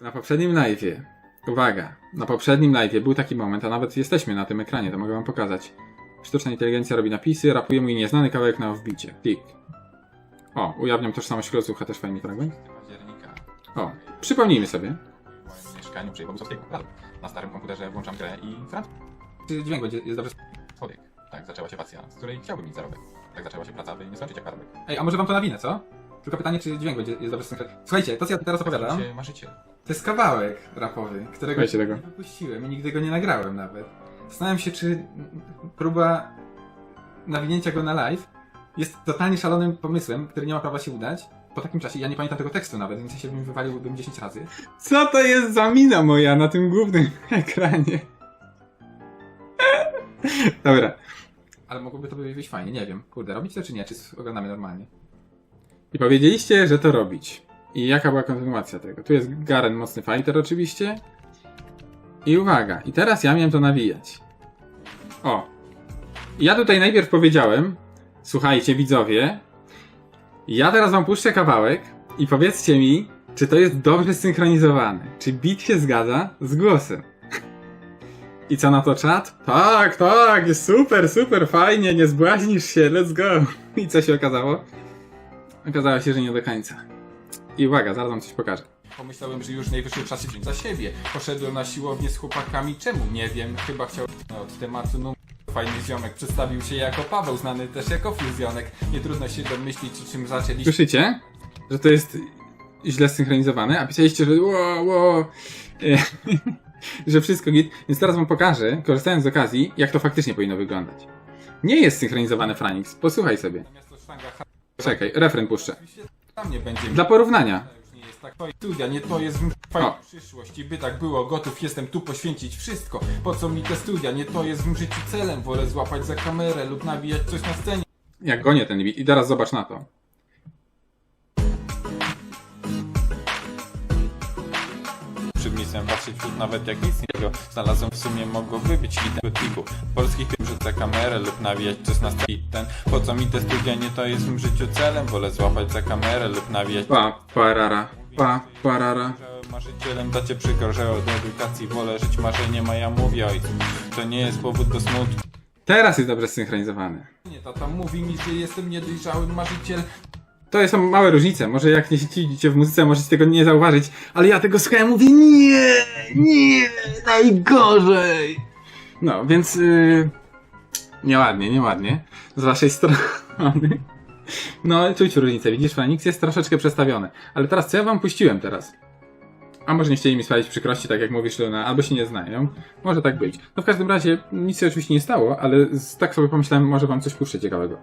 Na poprzednim live'ie, uwaga, na poprzednim live'ie był taki moment, a nawet jesteśmy na tym ekranie, to mogę wam pokazać. Sztuczna inteligencja robi napisy, rapuje mój nieznany kawałek na wbicie. Klik. O, ujawniam tożsamość klocucha, też fajny fragment. października. O, przypomnijmy sobie. W moim mieszkaniu przy. Na starym komputerze włączam grę i Franc Czy dźwięk będzie, jest dobrze? człowiek. Tak zaczęła się pasja, z której chciałbym mieć zarobek. Tak zaczęła się praca, by nie skończyć jak parobek. Ej, a może wam to nawinę, co? Tylko pytanie, czy dźwięk będzie, jest dobrze synchronizowany. Słuchajcie, to co ja teraz opowiadam, Się marzyciel. to jest kawałek rapowy, którego Słuchajcie tego. nie wypuściłem i nigdy go nie nagrałem nawet. Zastanawiam się, czy próba nawinięcia go na live jest totalnie szalonym pomysłem, który nie ma prawa się udać. Po takim czasie, ja nie pamiętam tego tekstu nawet, więc ja się bym wywaliłbym 10 razy. Co to jest za mina moja na tym głównym ekranie? Dobra. Ale mogłoby to wyjść fajnie, nie wiem. Kurde, robić to czy nie? Czy oglądamy normalnie? I powiedzieliście, że to robić. I jaka była kontynuacja tego? Tu jest Garen, mocny fighter oczywiście. I uwaga, i teraz ja miałem to nawijać. O. Ja tutaj najpierw powiedziałem, słuchajcie widzowie, ja teraz wam puszczę kawałek i powiedzcie mi, czy to jest dobrze synchronizowane. Czy beat się zgadza z głosem. I co na to czat? Tak, tak, jest super, super, fajnie, nie zbłaźnisz się, let's go. I co się okazało? Okazało się, że nie do końca. I uwaga, zaraz wam coś pokażę. Pomyślałem, że już najwyższy czas wziąć za siebie. Poszedłem na siłownię z chłopakami, czemu? Nie wiem, chyba chciał od tematu, no fajny ziomek. Przedstawił się jako Paweł, znany też jako fuzjonek. Nie trudno się domyślić, o czym zaczęliśmy. Słyszycie, że to jest źle synchronizowane, a pisaliście, że ło, ło, e, że wszystko git. Więc teraz wam pokażę, korzystając z okazji, jak to faktycznie powinno wyglądać. Nie jest synchronizowane Franix, posłuchaj sobie. Miasto Sztanga, ha- Czekaj, refren puszczę. tam nie będzie. Dla porównania. już nie jest tak. To studia, nie to jest w O. przyszłość. I by tak było, gotów jestem tu poświęcić wszystko. Po co mi te studia? Nie to jest w życiu celem. Wolę złapać za kamerę lub nawijać coś na scenie. Jak gonię ten beat. I teraz zobacz na to. Przed miejscem patrzeć wśród nawet jak nic niego Znalazłem w sumie mogłoby być hitem kliku Polskich film rzucę kamerę lub nawijać coś na ten. Po co mi te studia, nie to jest w życiu celem. Wolę złapać za kamerę lub nawijać Pa, parara, pa, parara. Marzycielem dacie przykro, że od edukacji wolę żyć marzenie moja mówi ojcu. To nie jest powód do smutku. Teraz jest dobrze synchronizowane. Nie, tata mówi mi, że jestem niedojrzały marzyciel. To są małe różnice. Może jak nie siedzicie w muzyce, możecie tego nie zauważyć, ale ja tego słuchałem mówię, nie, nie, najgorzej. No, więc yy, nieładnie, nieładnie. Z waszej strony. No, czuć różnicę. Widzisz, Franix jest troszeczkę przestawione. Ale teraz, co ja wam puściłem teraz? A może nie chcieli mi sprawić przykrości, tak jak mówisz, Luna, albo się nie znają. Może tak być. No w każdym razie, nic się oczywiście nie stało, ale tak sobie pomyślałem, może wam coś puszczę ciekawego.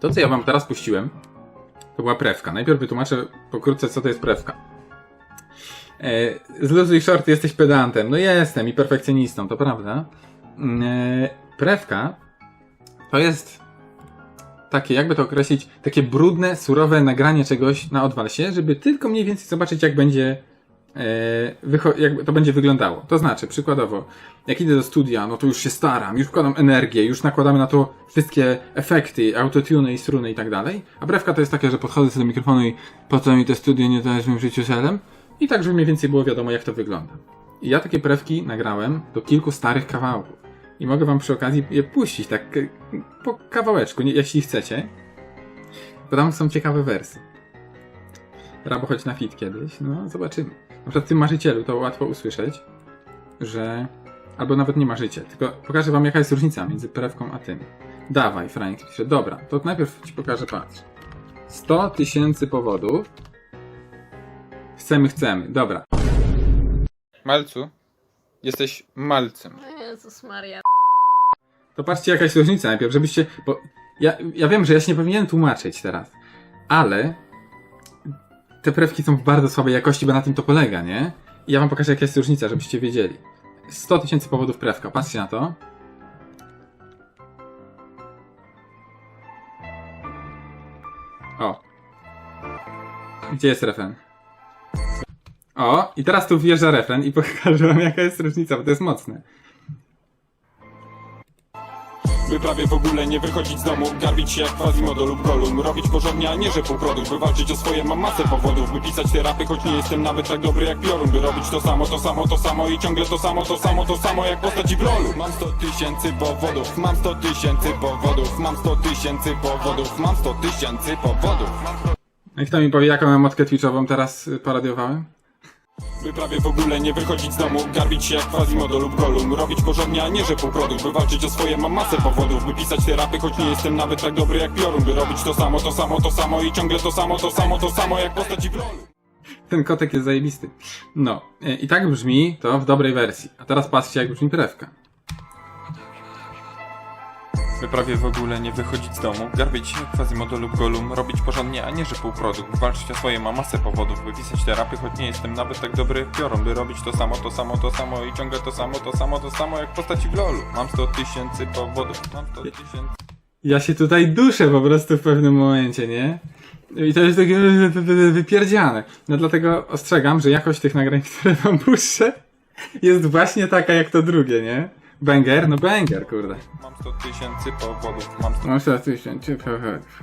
To, co ja wam teraz puściłem, to była prewka. Najpierw wytłumaczę pokrótce, co to jest prewka. E, zluzuj shorty, jesteś pedantem. No jestem i perfekcjonistą, to prawda. Mm, E, prewka to jest takie, jakby to określić, takie brudne, surowe nagranie czegoś na odwalsie, żeby tylko mniej więcej zobaczyć, jak będzie e, wycho- jak to będzie wyglądało. To znaczy, przykładowo, jak idę do studia, no to już się staram, już wkładam energię, już nakładamy na to wszystkie efekty, autotune i struny i tak dalej. A brewka to jest takie, że podchodzę sobie do mikrofonu i po co mi te studia nie mi w życiu celem? I tak, żeby mniej więcej było wiadomo, jak to wygląda. I ja takie prewki nagrałem do kilku starych kawałków. I mogę wam przy okazji je puścić, tak po kawałeczku, nie, jeśli chcecie. Bo tam są ciekawe wersy. Rabo chodź na fit kiedyś, no zobaczymy. Na przykład w tym marzycielu to łatwo usłyszeć, że... Albo nawet nie marzyciel, tylko pokażę wam jaka jest różnica między prewką a tym. Dawaj, Frank pisze. Dobra, to najpierw ci pokażę, patrz. 100 tysięcy powodów. Chcemy, chcemy. Dobra. Malcu, jesteś malcem O Jezus Maria. To patrzcie jaka jest różnica najpierw, żebyście... Bo ja, ja wiem, że ja się nie powinienem tłumaczyć teraz, ale te prewki są w bardzo słabej jakości, bo na tym to polega, nie? I ja wam pokażę jaka jest różnica, żebyście wiedzieli. 100 tysięcy powodów prewka, patrzcie na to. O. Gdzie jest refren? O, i teraz tu wjeżdża refren i pokażę wam jaka jest różnica, bo to jest mocne. By prawie w ogóle nie wychodzić z domu. Garbić się jak Quasimodo lub Gollum. Robić porządnie, a nie że półprodukt By walczyć o swoje mam masę powodów By pisać te rapy, choć nie jestem nawet tak dobry jak Piorun By robić to samo, to samo, to samo I ciągle to samo, to samo, to samo jak postaci w lolu Mam 100 tysięcy powodów Mam 100 tysięcy powodów Mam 100 tysięcy powodów Mam 100 tysięcy powodów. Kto mi powie, jaką emotkę twitchową teraz y, parodiowałem? By prawie w ogóle nie wychodzić z domu Garbić się jak Quasimodo lub Gollum Robić porządnie, a nie że półprodukt By walczyć o swoje mam masę powodów By pisać te rapy, choć nie jestem nawet tak dobry jak Piorun By robić to samo, to samo, to samo I ciągle to samo, to samo, to samo jak postaci w lolu Ten kotek jest zajebisty. No, y, i tak brzmi to w dobrej wersji. A teraz patrzcie, jak brzmi prewka. By prawie w ogóle nie wychodzić z domu Garbić się Quasimodo lub Gollum Robić porządnie, a nie że półprodukt walczyć o swoje mam masę powodów By pisać te rapy, choć nie jestem nawet tak dobry Piorun By robić to samo, to samo, to samo I ciągle to samo, to samo, to samo jak postaci w lolu Mam 100 tysięcy powodów Mam 100 tysięcy Ja się tutaj duszę po prostu w pewnym momencie, nie? I to jest takie wy- wy- wy- wypierdziane. No dlatego ostrzegam, że jakość tych nagrań, które wam puszczę, jest właśnie taka jak to drugie, nie? Banger? No banger, kurde. Mam 100 tysięcy powodów Mam 100 Mam 100 tysięcy powodów.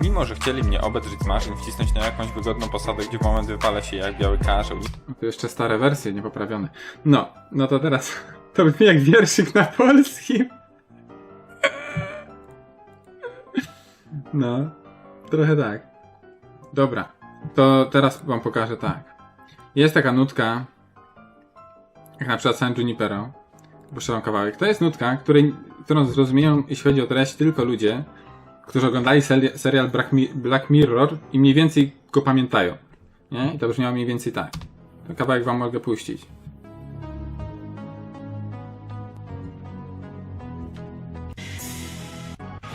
Mimo, że chcieli mnie obedrzeć z maszyn, wcisnąć na jakąś wygodną posadę, gdzie w moment wypalę się jak biały karzeł. No to jeszcze stare wersje, niepoprawione. No, no to teraz to brzmi jak wierszyk na polskim. No, trochę tak. Dobra, to teraz wam pokażę tak. Jest taka nutka, jak na przykład San Junipero. Puszczę wam kawałek. To jest nutka, której, którą zrozumieją, jeśli chodzi o treść, tylko ludzie, którzy oglądali seri- serial Black Mirror i mniej więcej go pamiętają. Nie? I to brzmiało mniej więcej tak. Ten kawałek wam mogę puścić.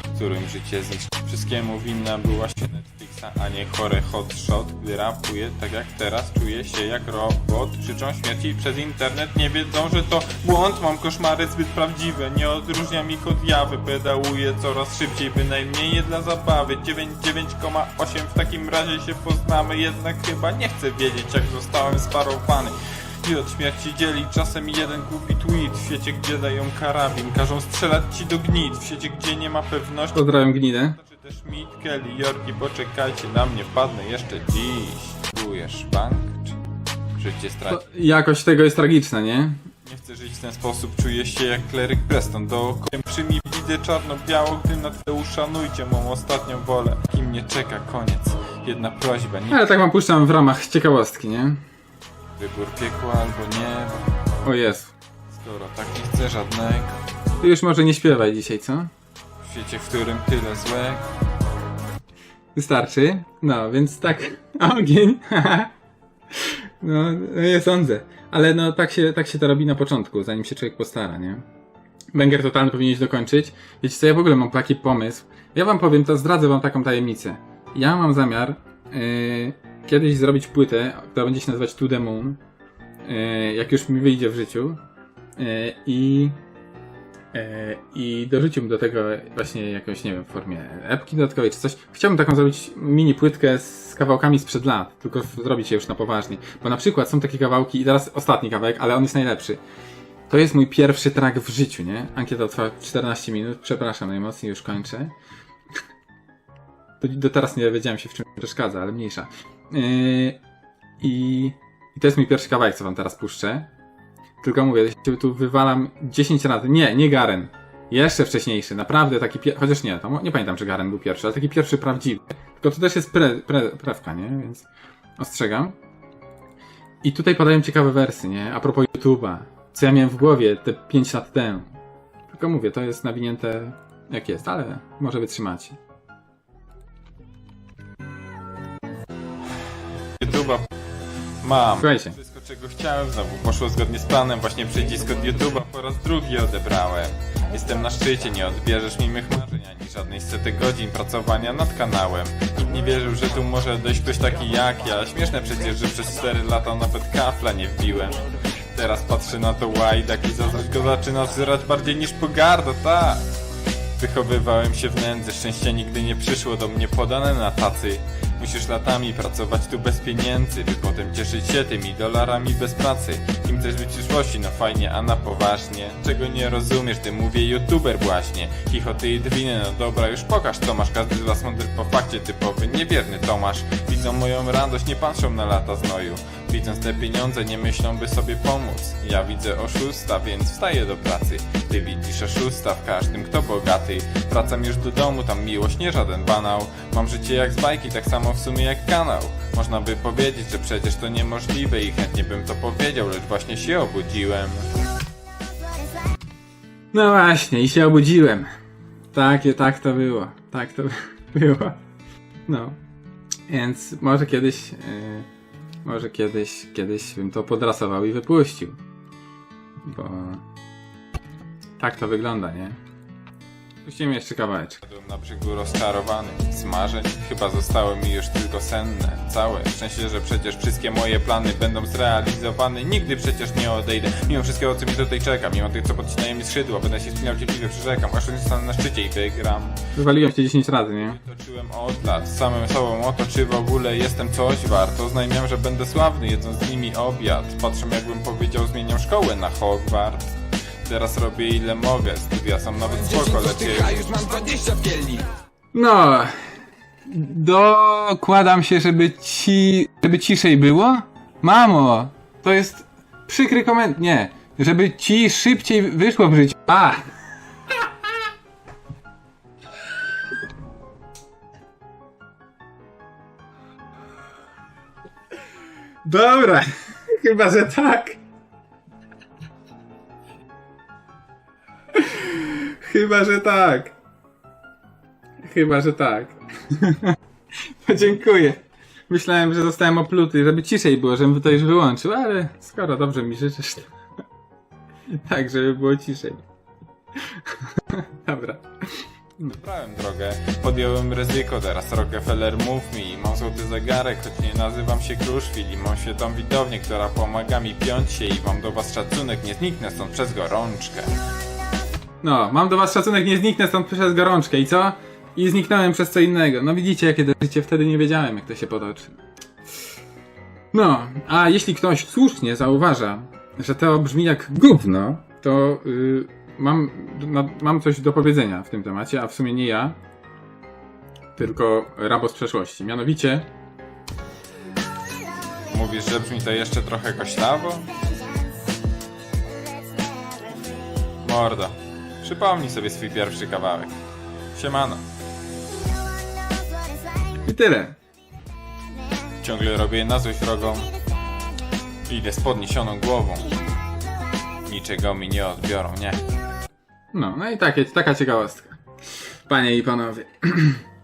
w którym życie zniszczy. Wszystkiemu winna była się Netflixa, a nie chore hot shot. Gdy rapuję, tak jak teraz, czuję się jak robot. Krzyczą śmierci przez internet, nie wiedzą, że to błąd. Mam koszmary zbyt prawdziwe, nie odróżnia mi kod jawy. Pedałuję coraz szybciej, bynajmniej nie dla zabawy. 99,8 w takim razie się poznamy, jednak chyba nie chcę wiedzieć, jak zostałem sparowany. I od śmierci dzieli. Czasem jeden głupi tweet W świecie, gdzie dają karabin. Każą strzelać ci do gnit. W świecie, gdzie nie ma pewności Pozdrawiam gnidę. Czy też Meet, Kelly, Yorki Poczekajcie na mnie, wpadnę jeszcze dziś. Budujesz bank, czy życie To straci jakość tego jest tragiczna, nie? Nie chcę żyć w ten sposób, czuję się jak kleryk Preston. Dookoła przy mi widzę czarno-biało Gdy na tle uszanujcie mą ostatnią wolę. Kim mnie czeka koniec. Jedna prośba, nie Ale tak wam puszczam w ramach ciekawostki, nie? Wybór piekła albo nie O Jezu. Skoro tak nie chcę żadnego Ty już może nie śpiewaj dzisiaj, co? W świecie, w którym tyle złego Wystarczy. No, więc tak. Ogień. no, nie sądzę. Ale no, tak się, tak się to robi na początku, zanim się człowiek postara, nie? Banger totalny powinieneś dokończyć. Wiecie co, ja w ogóle mam taki pomysł. Ja wam powiem, to zdradzę wam taką tajemnicę. Ja mam zamiar yy, kiedyś zrobić płytę, która będzie się nazywać To The Moon. Yy, jak już mi wyjdzie w życiu. Yy, I E, I dorzuciłbym do tego właśnie jakąś, nie wiem, w formie epki dodatkowej czy coś. Chciałbym taką zrobić mini płytkę z kawałkami sprzed lat, tylko zrobić je już na poważnie. Bo na przykład są takie kawałki, i teraz ostatni kawałek, ale on jest najlepszy. To jest mój pierwszy track w życiu, nie? Ankieta trwa 14 minut, przepraszam najmocniej, już kończę. Do, do teraz nie wiedziałem się w czym przeszkadza, ale mniejsza. Yy, i, I to jest mój pierwszy kawałek, co wam teraz puszczę. Tylko mówię, się tu wywalam 10 razy. Nie, nie Garen. Jeszcze wcześniejszy, naprawdę taki pier... Chociaż nie, nie pamiętam, czy Garen był pierwszy, ale taki pierwszy prawdziwy. Tylko to też jest pre, pre, prewka, nie? Więc ostrzegam. I tutaj padają ciekawe wersy, nie? A propos YouTube'a. Co ja miałem w głowie te 5 lat temu. Tylko mówię, to jest nawinięte jak jest, ale może wytrzymacie. YouTube'a. Mam. Słuchajcie. Wszystko czego chciałem znowu poszło zgodnie z planem Właśnie przycisk od YouTube'a. Po raz drugi odebrałem. Jestem na szczycie, nie odbierzesz mi mych marzeń Ani żadnej setek godzin pracowania nad kanałem. Nikt nie wierzył, że tu może dojść ktoś taki jak ja. Śmieszne przecież, że przez 4 lata nawet kafla nie wbiłem. Teraz patrzę na to łajdak i zazdrość go zaczyna wzyrać bardziej niż pogarda, tak. Wychowywałem się w nędzy, szczęście nigdy nie przyszło do mnie podane na tacy Musisz latami pracować tu bez pieniędzy By potem cieszyć się tymi dolarami bez pracy Kim chcesz być w przyszłości? No fajnie, a na poważnie Czego nie rozumiesz? Ty mówię youtuber właśnie Chichoty i drwiny, no dobra już pokaż co masz Każdy z was mądry po fakcie typowy Niewierny Tomasz Widzą moją radość, nie patrzą na lata znoju Widząc te pieniądze nie myślą by sobie pomóc Ja widzę oszusta, więc wstaję do pracy Ty widzisz oszusta w każdym kto bogaty Wracam już do domu, tam miłość nie żaden banał Mam życie jak z bajki, tak samo w sumie jak kanał Można by powiedzieć, że przecież to niemożliwe I chętnie bym to powiedział, lecz właśnie się obudziłem No właśnie, i się obudziłem. Tak, tak to było. Tak to było. No. Więc może kiedyś, yy, może kiedyś, kiedyś bym to podrasował i wypuścił. Bo tak to wygląda, nie? Puścimy jeszcze kawałeczek. Byłem na brzegu rozczarowany Z marzeń. Chyba zostały mi już tylko senne. Całe szczęście, że przecież wszystkie moje plany będą zrealizowane. Nigdy przecież nie odejdę. Mimo wszystkiego co mi tutaj czeka. Mimo tych co podcinają mi skrzydła Będę się wspinał cierpliwie przyrzekam. Aż nie stanę na szczycie i wygram. Wywaliłem się 10 razy, nie? Toczyłem od lat. Z samym sobą o to, czy w ogóle jestem coś wart Oznajmiam, że będę sławny, jedząc z nimi obiad. Patrzę jakbym powiedział, zmieniam szkołę na Hogwart Teraz robię ile mogę, studia są nawet spoko, lecz je- już mam 20 w kielni No. Dokładam się, żeby ci. żeby ciszej było? Mamo, to jest przykry koment. Nie. Żeby ci szybciej wyszło w życiu. A! Dobra. Chyba, że tak. Chyba, że tak. Chyba, że tak. Dziękuję. Myślałem, że zostałem opluty, żeby ciszej było, żebym to już wyłączył, ale skoro dobrze mi życzysz, to... tak, żeby było ciszej. Dobra. Wybrałem drogę, podjąłem ryzyko, teraz Rockefeller mów mi Mam złoty zegarek, choć nie nazywam się Kruszwil I mam świetną widownię, która pomaga mi piąć się I mam do was szacunek, nie zniknę stąd przez gorączkę No, mam do was szacunek, nie zniknę stąd przez gorączkę i co? I zniknąłem przez co innego. No widzicie, jakie życie, wtedy nie wiedziałem, jak to się potoczy. No, a jeśli ktoś słusznie zauważa, że to brzmi jak gówno, to y, mam, no, mam coś do powiedzenia w tym temacie, a w sumie nie ja, tylko Rabo z przeszłości. Mianowicie, Mówisz, że brzmi to jeszcze trochę koślawo? Mordo, przypomnij sobie swój pierwszy kawałek Siemano, i tyle. ciągle robię na złość wrogą Idę z podniesioną głową Niczego mi nie odbiorą, nie No, no i takie, taka ciekawostka. Panie i panowie.